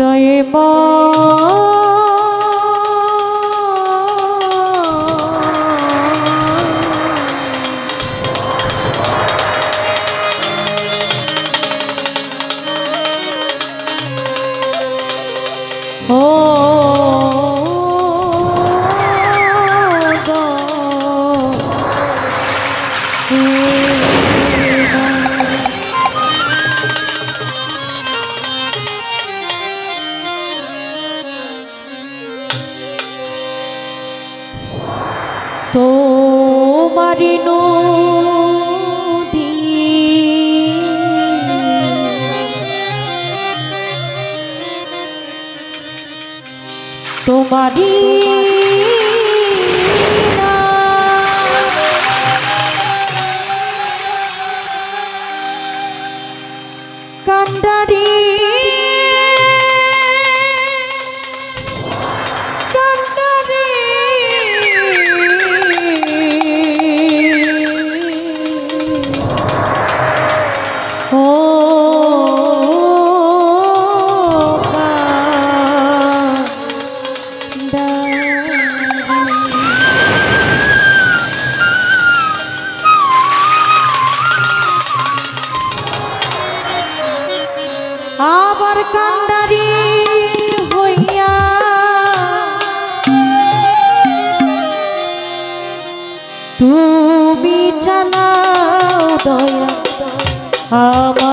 হৃদয়ে ও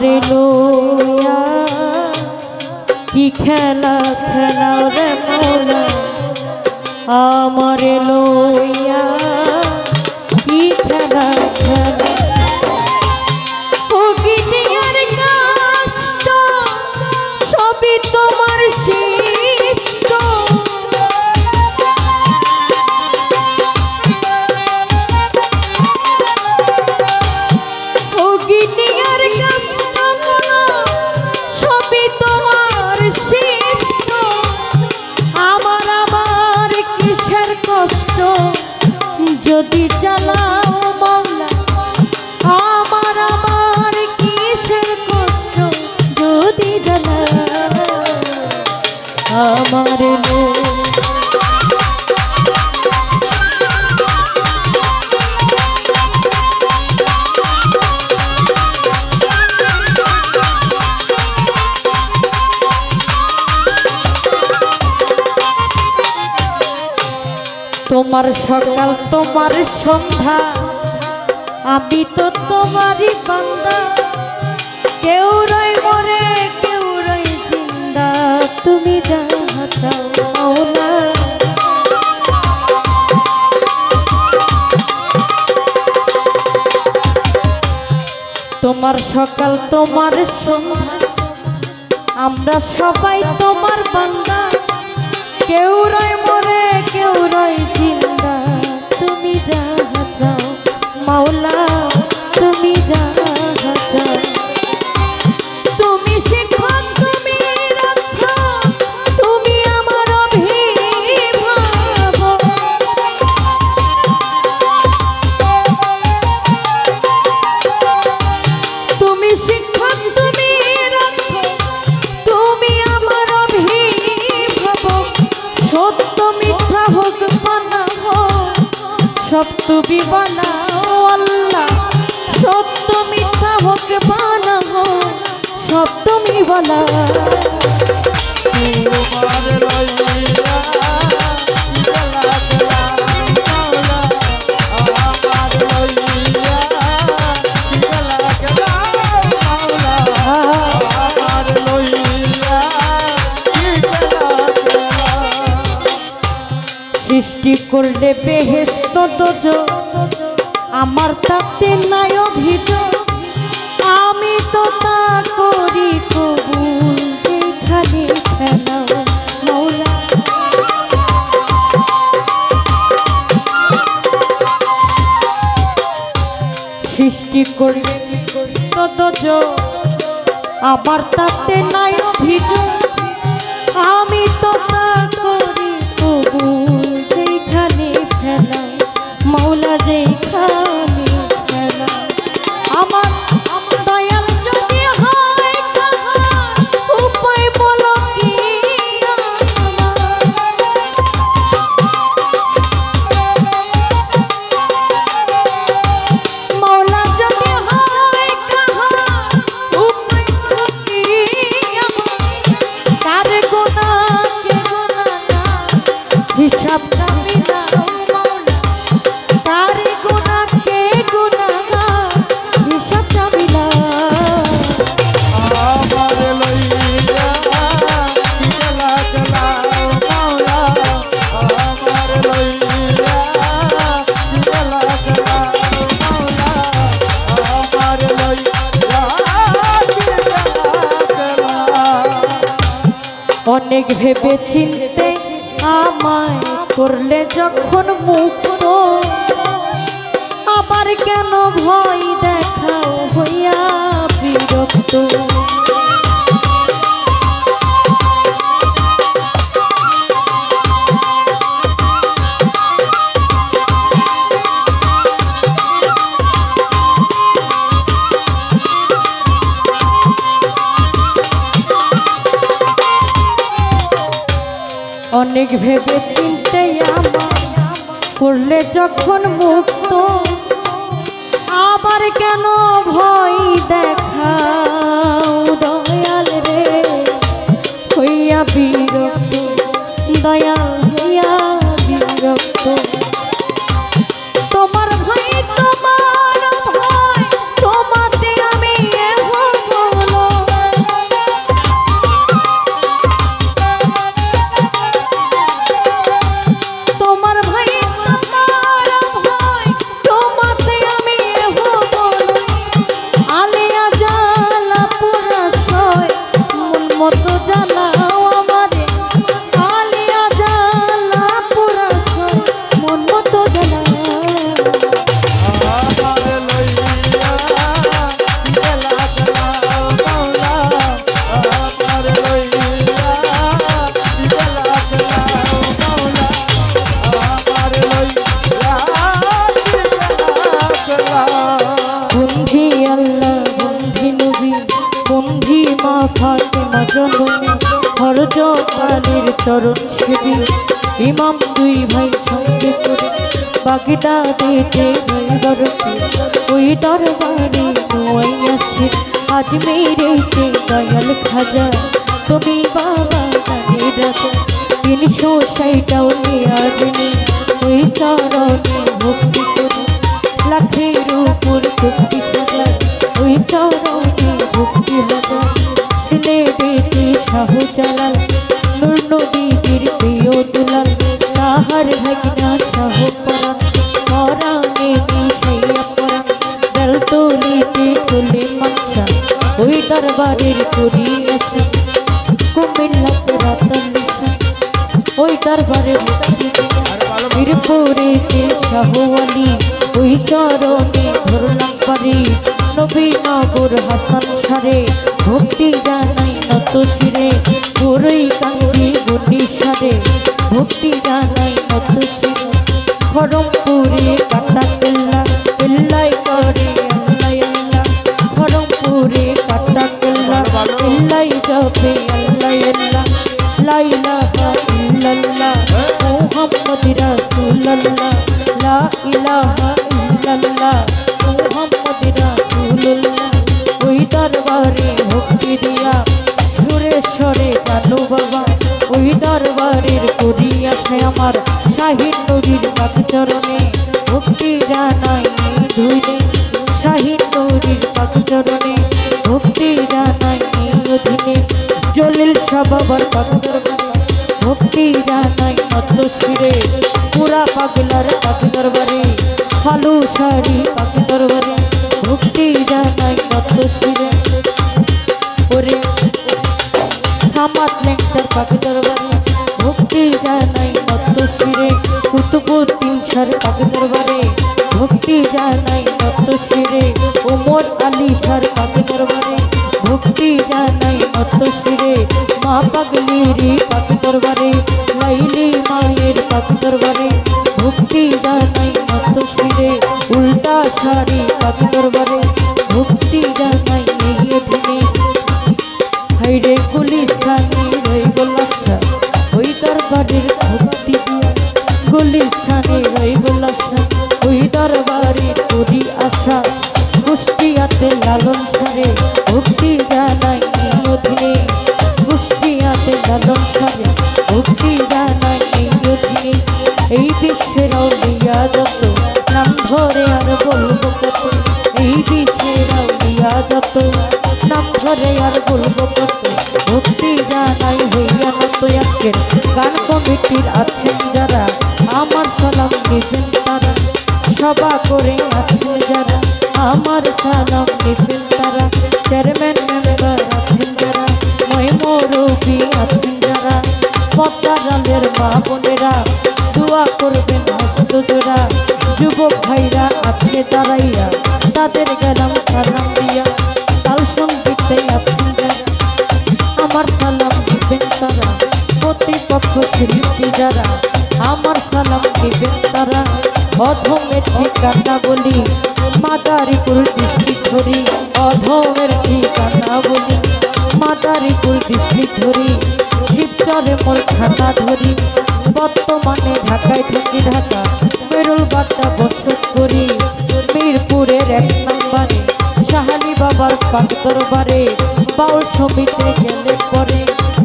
আমার লোয়া কি খেলা খেলাও রে মোলা আমার লোয়া কি খেলা খেলা? ও সবই তোমার শিষ্ট তোমার সকাল, তোমার সন্ধ্যা। আমি তো তোমারই বান্দা। কেউ রই মরে, কেউ রই জিন্দা। তুমি মাওলা তোমার সকাল, তোমার সন্ধ্যা। আমরা সবাই তোমার বান্দা। কেউ রয় মরে, কেউ রয় তুমি বানাও আল্লাহ। সত্য মিথ্যা হোক বানাও সব তুমি গেলা সৃষ্টি করলে বেহেস্ত দোজ আমার তাতে নাই অভিযোগ আমি তো তা করি কবুল সৃষ্টি বেহেস্ত দোজ আমার তাতে নাই অভিযোগ আমি তো অনেক ভেবে চিনতে আমায় করলে যখন মুক্ত আবার কেন ভয় দেখাও হইয়া বিরক্ত? অনেক ভেবে চিনতে আমার করলে যখন মুক্ত আবার কেন ভয় দেখাও চরণ সেবী ইমাম দুই ভাই সঙ্গে করে বাগিদা দিতে ভাই বরফি ওই দরবারে নোয়াই আসে। আজ মেরেতে দয়াল খাজা? তুমি বাবা গানে রাখো তিনশো আজ নেই? ওই চরণে ভক্তি করে লাখের উপর সাজা। ওই চরণে ভক্তি নদীজির প্রিয় দুলাল, তাহার ভাগনা শাহ পরাণ, পরাণে মিশাইয়া পরাণ দল তোলিতে তোলে মাছা ওই দরবারের করি আসা কুমিল্লাতে রাতার নিশা ওই দরবারে মিরপুরেতে শাহওয়ালি ওই চরণে ধরলাম পারি, নবীনগর হাসান সারে, ভক্তি জানাই নত শিরে পুরই কান্দি গুনি সারে, ভক্তি জানাই নত শিরে খরমপুরে কাটা কেল্লা, কেল্লাই করে আল্লাহ আল্লাহ খরমপুরে কাটা কেল্লা, কেল্লাই জপে আল্লাহ আল্লাহ লা ইলাহা ইল্লাল্লাহ, মুহাম্মদ রাসূলুল্লাহ। লা ইলাহা সুরেশ্বরে বাবা, ওই দরবারের করি আছে আমার। শাহিন নদীর পাক ভক্তি জানাই ধুইলে। শাহিন নদীর পাক ভক্তি জানাই অধীনে। জলিল সাবাবার পাক দরবারে ভক্তি জানাই নত শিরে পুরা পাগলার পাক দরবারে ফালু শাড়ি পাক দরবারে পাক দরবারে ভক্তি জানাই নত শিরে কুতুবুদ্দিন সার পাক দরবারে ভক্তি জানাই নত শিরে ওমর আলী সার পাক দরবারে ভক্তি জানাই নত শিরে মা পাগলিরি পাক দরবারে লাইলি মায়ের পাক দরবারে ভক্তি জানাই নত শিরে উল্টা শাড়ি দরবারে লালন সারে ভক্তি জানাই এই অধীনে এই বিশ্বের অলিয়া যত নাম ধরে আর বলব কত। এই বিশ্বের অলিয়া যত নাম ধরে আর বলব কত। ভক্তি জানাই হইয়া নত একের গান করে আছেন যারা, আমার সালাম পদ্মারালের মা বোনেরা, দোয়া করবেন হস্ত যুবক ভাইরা আছে দাঁড়াইয়া, তাদের গেলাম সালাম দিয়া। তাল সঙ্গীতে আছেন আমার সালাম দিবেন তারা। প্রতিপক্ষ শিল্পী যারা, আমার সালাম দিবেন তারা। অধমের ঠিকানা বলি, মাদারীপুর ডিস্ট্রিক্ট ধরি। অধমের ঠিকানা বলি, মাদারীপুর ডিস্ট্রিক্ট ধরি। শিবচরে মোর খাতা ধরি। বর্তমানে ঢাকায় থাকি ঢাকা। মেরুল বাটা বসত করি। মিরপুরের এক নম্বরে, শাহালি বাবার পাক দরবারে। বাউল সমিতে গেলে পরে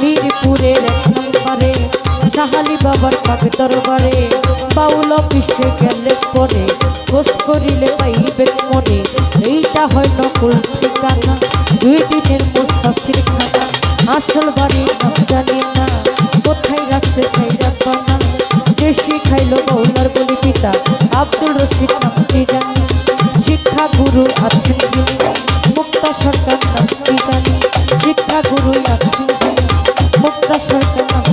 মিরপুরের এক নম্বরে, শাহালি বাবার পাক দরবারে। বাউল অফিসে গেলে পরে খোঁজ করিলে পাইবে মনে। এইটা হয় নকল ঠিকানা। দুই দিনের মুসাফির খানা। আসল বাড়ি নাম জানি না। কোথায় রাখতে চাই রাখবানা দেশি খাইলো মৌলার বলি পিতা আব্দুল রশিদ নামটি জানি? শিক্ষা গুরু আছেন যিনি মুক্তা সরকার নামটি জানি? শিক্ষা গুরু আছেন যিনি মুক্তা সরকার নামটি